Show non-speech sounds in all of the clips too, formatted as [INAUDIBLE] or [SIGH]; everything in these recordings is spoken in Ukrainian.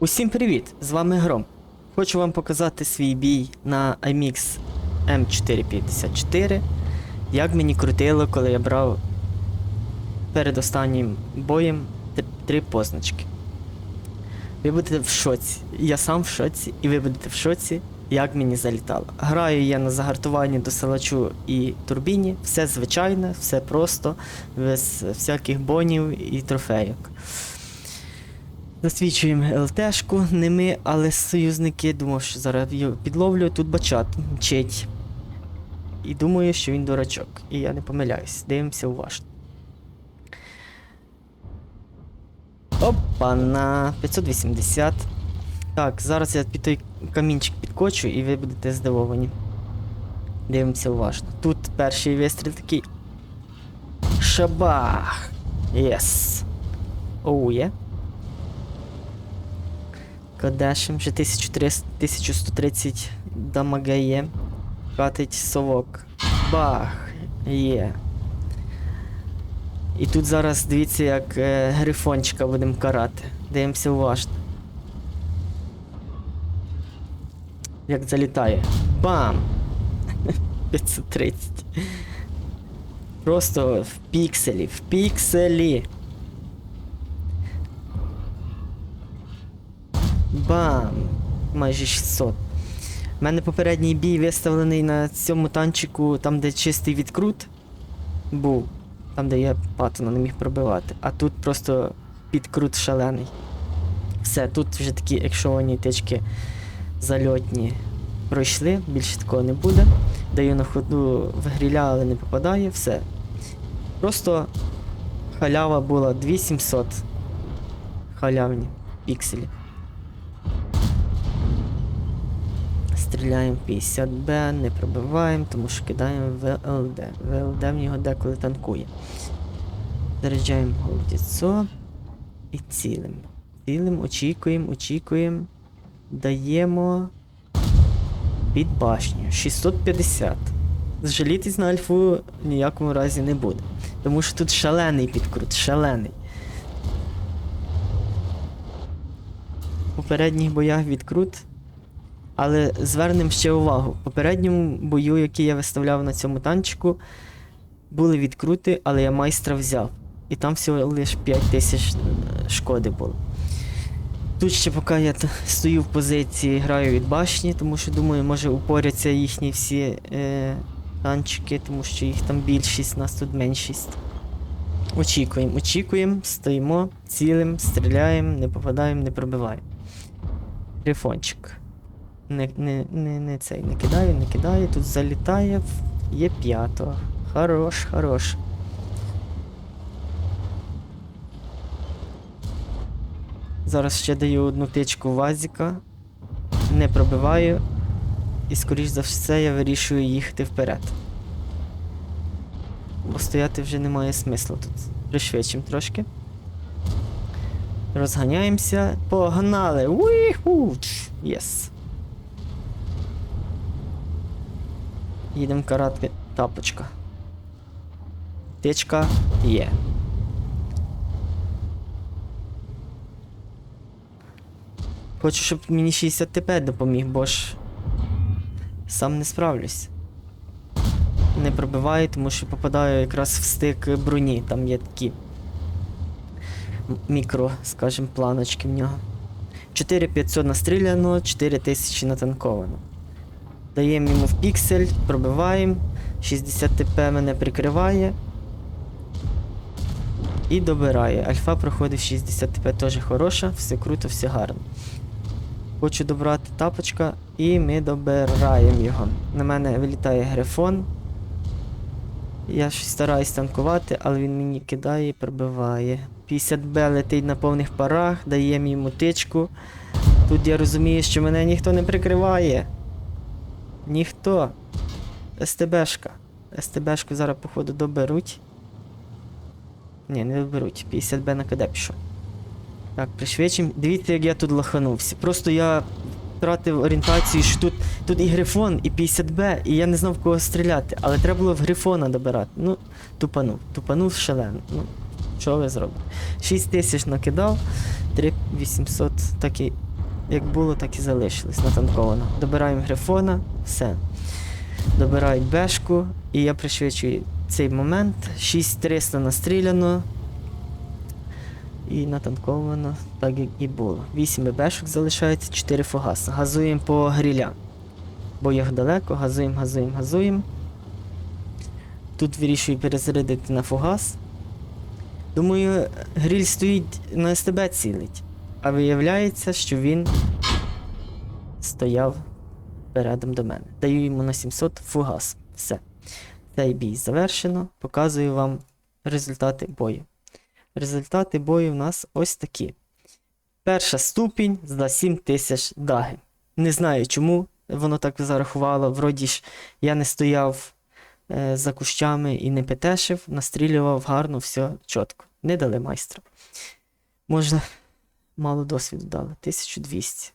Усім привіт! З вами Гром. Хочу вам показати свій бій на IMX M454. Як мені крутило, коли я брав перед останнім боєм три позначки. Ви будете в шоці. Я сам в шоці, і ви будете в шоці, як мені залітало. Граю я на загартуванні до силачу і турбіні. Все звичайне, все просто, без всяких бонів і трофейок. Засвічуємо ЛТшку, не ми, але союзники. Думав, що зараз підловлю. Тут бачат мчить. І думаю, що він дурачок. І я не помиляюсь. Дивимося уважно. Опа, на 580. Так, зараз я під той камінчик підкочу і ви будете здивовані. Дивимося уважно. Тут перший вистріл такий. Шабах! Єс! Оу, є. Кадешем, вже 1300, 1130 дамага. Катить совок. Бах! Є. І тут зараз дивіться, як е, грифончика будемо карати. Дивимося уважно. Як залітає. Бам! [LAUGHS] 530. Просто в пікселі, в пікселі. Бам! Майже 600. У мене попередній бій виставлений на цьому танчику, там, де чистий відкрут був. Там, де я патона не міг пробивати. А тут просто підкрут шалений. Все, тут вже такі екшовані тички зальотні пройшли, більше такого не буде. Даю на ходу в гріля, але не попадає, все. Просто халява була 2700. Халявні пікселі. Стріляємо 50Б, не пробиваємо, тому що кидаємо ВЛД. ВЛД в нього деколи танкує. Заряджаємо голдіцо і цілим. Цілим, очікуємо, очікуємо. Даємо під башню. 650. Зжалітись на альфу ніякому разі не буде. Тому що тут шалений підкрут, шалений. В попередніх боях відкрут. Але звернемо ще увагу. В попередньому бою, який я виставляв на цьому танчику, були відкрути, але я майстра взяв. І там всього лише 5 тисяч е, шкоди було. Тут ще поки я стою в позиції, граю від башні, тому що думаю, може упоряться їхні всі е, танчики, тому що їх там більшість, нас тут меншість. Очікуємо, очікуємо, стоїмо, цілим, стріляємо, не попадаємо, не пробиваємо. Грифончик. Не, не, не, не цей, не кидаю, не кидаю, тут залітає, є п'ятого. Хорош, хорош. Зараз ще даю одну тичку вазіка, не пробиваю, і скоріш за все я вирішую їхати вперед. Бо стояти вже немає смислу тут. Пришвидшим трошки. Розганяємося. Погнали! Уіху! Єс. Їдемо карати тапочка. Тичка є. Хочу, щоб мені 60 ТП допоміг, бо ж сам не справлюсь. Не пробиваю, тому що попадаю якраз в стик броні, там є такі мікро, скажімо, планочки в нього. 4500 настріляно, 4000 натанковано. Даємо йому в піксель, пробиваємо. 60 ТП мене прикриває. І добирає. Альфа проходить 60 ТП теж хороша, все круто, все гарно. Хочу добрати тапочка і ми добираємо його. На мене вилітає грифон. Я щось стараюсь танкувати, але він мені кидає і пробиває. 50Б летить на повних парах, даємо йому тичку. Тут я розумію, що мене ніхто не прикриває. Ніхто. СТБшка. СТБшку зараз, походу, доберуть. Ні, не доберуть. 50Б на КД. Так, пришвидшим. Дивіться, як я тут лоханувся. Просто я втратив орієнтацію, що тут, тут і Грифон, і 50Б, і я не знав в кого стріляти. Але треба було в Грифона добирати. Ну, тупанув. Тупанув шалено. Ну, що ви зробите? 6 тисяч накидав, 3800 так як було, так і залишилось натанковано. Добираємо грифона, все. Добирають бешку, і я пришвидшую цей момент. 6300 настріляно. І натанковано, так як і було. 8 бешок залишається, 4 фугаси. Газуємо по гріля. Бо їх далеко, газуємо, газуємо, газуємо. Тут вирішую перезарядити на фугас. Думаю, гріль стоїть на СТБ цілить. А виявляється, що він стояв передом до мене. Даю йому на 700 фугас. Все. Цей бій завершено. Показую вам результати бою. Результати бою в нас ось такі. Перша ступінь за 7000 даги. Не знаю, чому воно так зарахувало. Вроді ж я не стояв е, за кущами і не петешив, настрілював гарно, все чітко. Не дали майстра. Можна, мало досвіду дали. 1200.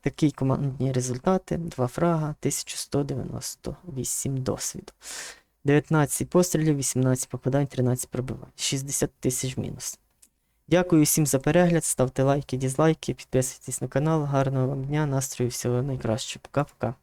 Такі командні результати. Два фрага, 1198 досвіду. 19 пострілів, 18 попадань, 13 пробивань. 60 тисяч мінус. Дякую всім за перегляд. Ставте лайки, дізлайки, підписуйтесь на канал. Гарного вам дня, настрою, всього найкращого. Пока-пока.